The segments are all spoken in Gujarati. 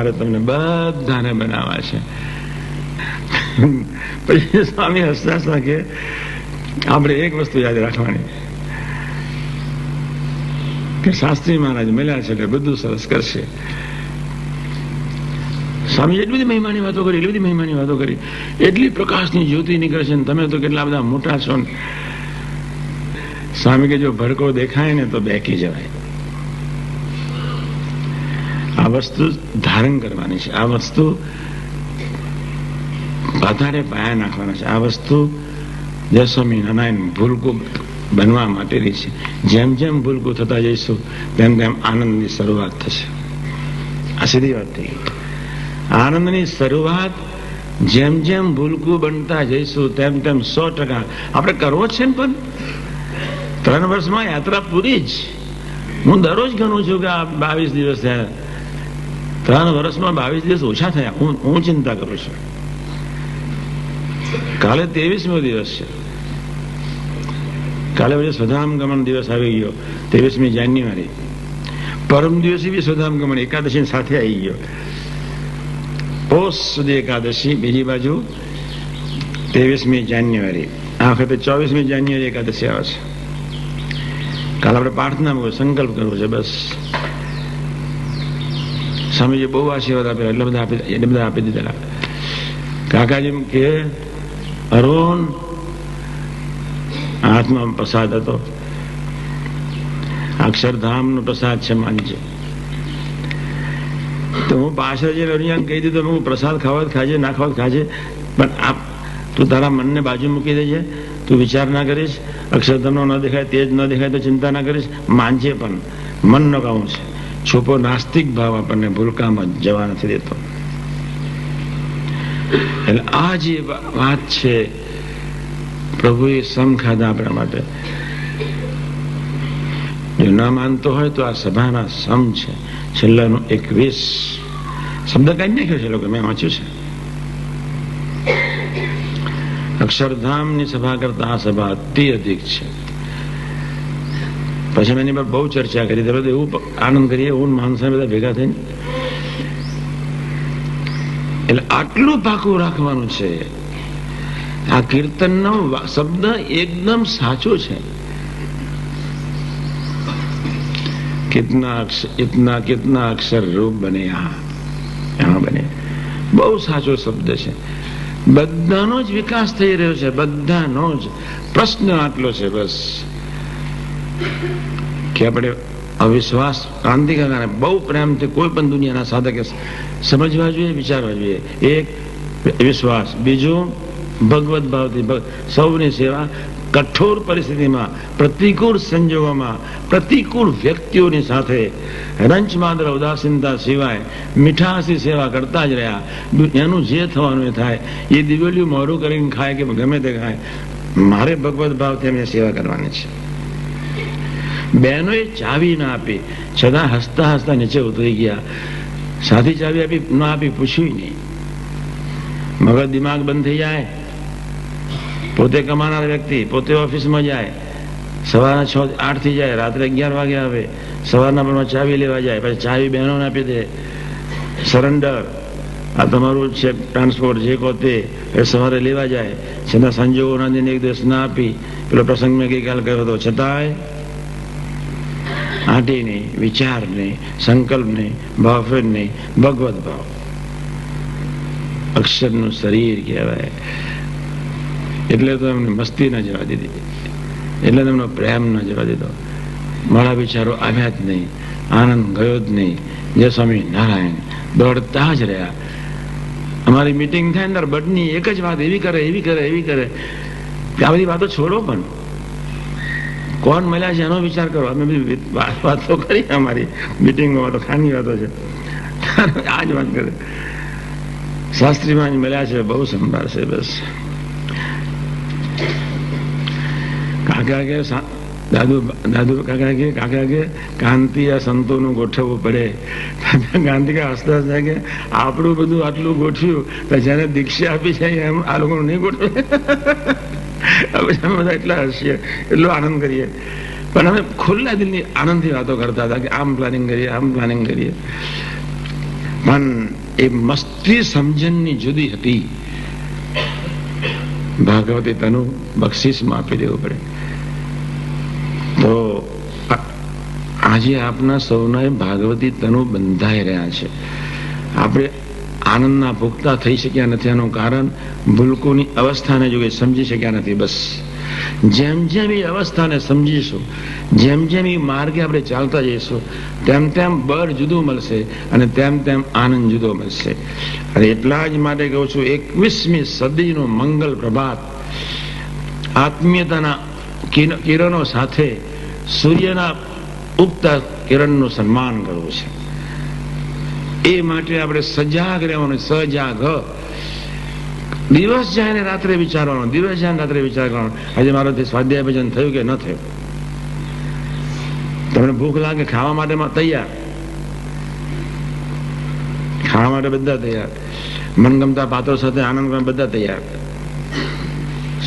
મારે તમને બધાને બનાવવા છે. પછી સ્વામી હસતા હસતા કે, આપણે એક વસ્તુ યાદ રાખવાની. કે શાસ્ત્રી મહારાજ મળ્યા છે એટલે બધું સરસ કરશે. સ્વામી એટલી બધી મહિમાની વાતો કરી, એટલી બધી મહિમાની વાતો કરી. એટલી પ્રકાશની જ્યોતિ નીકળશે ને તમે તો કેટલા બધા મોટા છો ને. સ્વામી કે જો ભડકો દેખાય ને તો બેકી જવાય. આ વસ્તુ ધારણ કરવાની છે. આ વસ્તુ વધારે પાયા નાખવાના છે. આ વસ્તુ જયસ્વામી નારાયણ ભૂલકું બનવા માટેની છે. જેમ જેમ ભૂલકું થતા જઈશું, તેમ તેમ આનંદની શરૂઆત થશે. આ સીધી વાત થઈ આનંદની શરૂઆત જેમ જેમ ભૂલકું બનતા જઈશું, તેમ તેમ સો ટકા. આપણે કરવો છે ને પણ. ત્રણ વર્ષમાં યાત્રા પૂરી જ. હું દરરોજ ગણું છું કે આ બાવીસ દિવસ થયા. ત્રણ વર્ષમાં બાવીસ દિવસ ઓછા થયા. હું હું ચિંતા કરું છું. કાલે ત્રેવીસમો દિવસ છે. કાલે પછી સ્વધામ ગમન દિવસ આવી ગયો, ત્રેવીસમી જાન્યુઆરી. પરમ દિવસે બી સ્વધામ ગમન એકાદશી સાથે આવી ગયો. પોષ સુધી એકાદશી, બીજી બાજુ ત્રેવીસમી જાન્યુઆરી. આ વખતે ચોવીસમી જાન્યુઆરી એકાદશી આવે છે. કાલે આપણે પ્રાર્થના સંકલ્પ કરવો છે બસ. સ્વામીજી બહુ આશીર્વાદ આપ્યા, એટલે બધા આપી એટલે બધા આપી દીધેલા. કાકાજી કે, અરુણ હાથમાં પ્રસાદ હતો. અક્ષરધામનો પ્રસાદ છે માનજે. તો હું પાછળ જે અરુણિયા કહી દીધું, હું પ્રસાદ ખાવા ખાજે, ના ખાવા ખાજે, પણ આપ તું તારા મનને બાજુ મૂકી દેજે. તું વિચાર ના કરીશ, અક્ષરધામનો ન દેખાય, તેજ ન દેખાય, તો ચિંતા ના કરીશ. માનજે પણ મન ન કાવું છે. છુપો નાસ્તિક ભાવ આપણને ભૂલકામાં જવા નથી દેતો. એટલે આ જે વાત છે, પ્રભુએ સમ ખાધા આપણા માટે. જો ના માનતો હોય તો આ સભાના સમ છે. છેલ્લાનું એકવીસ શબ્દ કાઢી નાખ્યો છે લોકો, મેં વાંચ્યું છે. અક્ષરધામની સભા કરતા આ સભા અતિ અધિક છે. પછી મેં એની બહુ ચર્ચા કરી. તમે એવું આનંદ કરીએ, એવું માણસો બધા ભેગા થઈને. એટલે આટલું પાકું રાખવાનું છે. આ કીર્તનનો શબ્દ એકદમ સાચો છે. કિતના ઇતના કિતના અક્ષર રૂપ બને यहाँ બને. બહુ સાચો શબ્દ છે. બધાનો જ વિકાસ થઈ રહ્યો છે, બધાનો જ. પ્રશ્ન આટલો છે બસ. કે આપણે અવિશ્વાસ ક્રાંતિકારને બહુ પ્રેમથી કોઈ પણ દુનિયાના સાધકે સમજવા જોઈએ, વિચારવા જોઈએ. એક, વિશ્વાસ. બીજું ભગવત ભાવથી સૌની સેવા કઠોર પરિસ્થિતિમાં, પ્રતિકૂળ સંજોગોમાં, પ્રતિકૂળ વ્યક્તિઓની સાથે. રંચ માત્ર ઉદાસીનતા સિવાય મીઠાસી સેવા કરતા જ રહ્યા. એનું જે થવાનું એ થાય. એ દિવેલિયું મોરું કરીને ખાય કે ગમે તે ખાય. મારે ભગવત ભાવથી એમને સેવા કરવાની છે. બહેનોએ ચાવી ના આપી. છતાં હસતા હસતા નીચે ઉતરી ગયા. સાથી ચાવી આપી, ન આપી, પૂછ્યું નહીં. મગજ દિમાગ બંધ થઈ જાય. પોતે કમાનાર વ્યક્તિ, પોતે ઓફિસમાં જાય. સવારના છ, આઠથી જાય, રાત્રે અગિયાર વાગે આવે. સવારના પણ ચાવી લેવા જાય, પછી ચાવી બહેનોને આપી દે. સરેન્ડર. આ તમારું છે ટ્રાન્સપોર્ટ, જે કહો તે. સવારે લેવા જાય. છતાં સંજોગોના દિન એક દિવસ ના આપી. પેલો પ્રસંગ મેં ગઈકાલ કહ્યો હતો. છતાંય આંટી નહીં વિચાર નહીં સંકલ્પ નહીં ભાવફેર નહીં ભગવત ભાવ. અક્ષરનું શરીર કહેવાય. એટલે તો એમને મસ્તી ન જવા દીધી. એટલે તમને પ્રેમ ન જવા દીધો. મારા વિચારો આવ્યા જ નહીં. આનંદ ગયો જ નહીં. જય સ્વામી નારાયણ દોડતા જ રહ્યા. અમારી મિટિંગ થાય અંદર બડની એક જ વાત એવી કરે એવી કરે એવી કરે. આ બધી વાતો છોડો પણ. કોણ મળ્યા છે એનો વિચાર કરો. અમે વાતો કરી અમારી. મિટિંગમાં તો ખાની વાતો છે. આ જ વાત કરે. શાસ્ત્રીમાં મળ્યા છે. બહુ સંભાળશે બસ. કાકા કે દાદુ દાદુ કાકા કે કાકા કે, કાંતિ આ સંતોનું ગોઠવવું પડે. ગાંધી કે હસતા હસતા કે, આપણું બધું આટલું ગોઠવ્યું, તો જ્યારે દીક્ષા આપી છે એમ આ લોકોનું નહીં ગોઠવે. અમે બધા એટલા હસીએ, એટલો આનંદ કરીએ. પણ અમે ખુલ્લા દિલની આનંદથી વાતો કરતા હતા કે આમ પ્લાનિંગ કરીએ, આમ પ્લાનિંગ કરીએ. પણ એ મસ્તી સમજણની જુદી હતી. ભાગવતી તનુ બક્ષિસમાં આપી દેવું પડે. તો આજે આપના સૌના ભાગવતી તનુ બંધાઈ રહ્યા છે. આપણે આનંદના ભોગતા થઈ શક્યા નથી એનું કારણ ભૂલકોની અવસ્થાને જો સમજી શક્યા નથી બસ. જેમ જેમ એ અવસ્થાને સમજીશું, જેમ જેમ એ માર્ગે આપણે ચાલતા જઈશું, તેમ તેમ બળ જુદું મળશે અને તેમ તેમ આનંદ જુદો મળશે. અને એટલા જ માટે કહું છું, એકવીસમી સદીનો મંગલ પ્રભાત આત્મીયતાના કિરણો સાથે સૂર્યના ઉગતા કિરણનું સન્માન કરવું છે. એ માટે આપણે સજાગ રહેવાનું, સજાગ. દિવસ જાય ને રાત્રે વિચારવાનો, દિવસ જાય ને રાત્રે વિચાર કરવાનો આજે મારો સ્વાધ્યાય ભજન થયું કે ન થયું? તમને ભૂખ લાગે, ખાવા માટે તૈયાર? ખાવા માટે બધા તૈયાર. મનગમતા પાત્રો સાથે આનંદ કરવા બધા તૈયાર.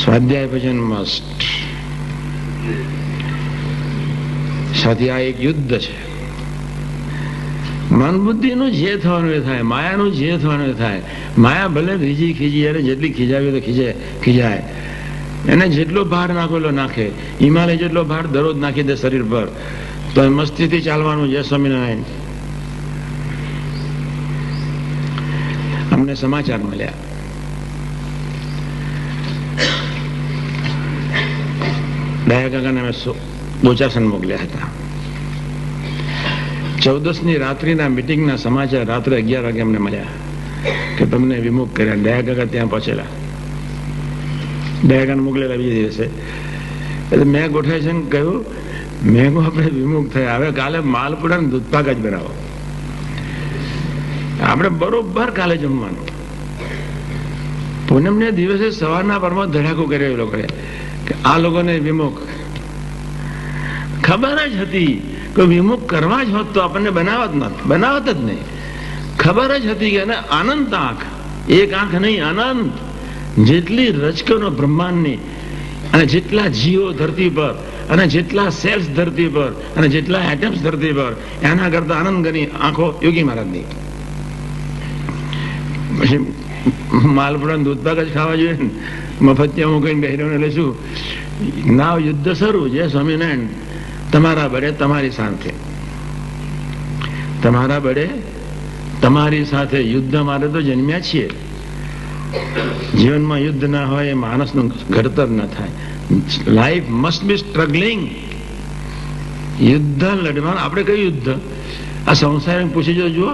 સ્વાધ્યાય ભજન મસ્ટ સાથે આ એક યુદ્ધ છે. મન બુદ્ધિનું જે થવાનું એ થાય, માયાનું જે થવાનું એ થાય. માયા ભલે ખીજી ખીજી, એને જેટલી ખીજાવી તો ખીજે, ખીજાય. એને જેટલો ભાર નાખો એટલો નાખે. હિમાલય જેટલો ભાર દરરોજ નાખી દે શરીર પર તો મસ્તીથી ચાલવાનું, જય સ્વામિનારાયણ. અમને સમાચાર મળ્યા. દયા કાકાને અમે બોચાસન મોકલ્યા હતા. ચૌદસની રાત્રિના મિટિંગના સમાચાર રાત્રે અગિયાર વાગે અમને મળ્યા કે તમને વિમુખ કર્યા. દયા કાકા ત્યાં પહોંચેલા. દયા કાકાને મોકલેલા બીજે દિવસે. એટલે મેં ગોઠવે છે કહ્યું મેં આપણે વિમુખ થયા. હવે કાલે માલપુડા ને દૂધપાક જ બનાવો. આપણે બરોબર કાલે જમવાનું. પૂનમને દિવસે સવારના પરમાં ધડાકો કર્યો એ લોકોએ કે આ લોકોને વિમુખ. ખબર જ હતી. કે વિમુખ કરવા જ હોત તો આપણને બનાવત ન બનાવત જ નહીં. ખબર જ હતી કે એને અનંત આંખ. એક આંખ નહીં, અનંત. જેટલી રચકનો બ્રહ્માંડની અને જેટલા જીવો ધરતી પર અને જેટલા સેલ્સ ધરતી પર અને જેટલા એટમ્સ ધરતી પર, એના કરતા આનંદ ગણી આંખો યોગી મહારાજની. પછી માલપુરા દૂધપાક જ ખાવા જોઈએ મફતિયા મૂકીને બહેરોને લઈશું. નાવ યુદ્ધ શરૂ જય સ્વામિનારાયણ. તમારા બળે તમારી સાથે. તમારા બળે તમારી સાથે યુદ્ધ મારે તો જન્મ્યા છીએ. જીવનમાં યુદ્ધ ના હોય એ માણસનું ઘડતર ન થાય. લાઈફ મસ્ટ બી સ્ટ્રગલિંગ યુદ્ધ લડવાનું, આપણે કયું યુદ્ધ? આ સંસાર પૂછી જો જુઓ.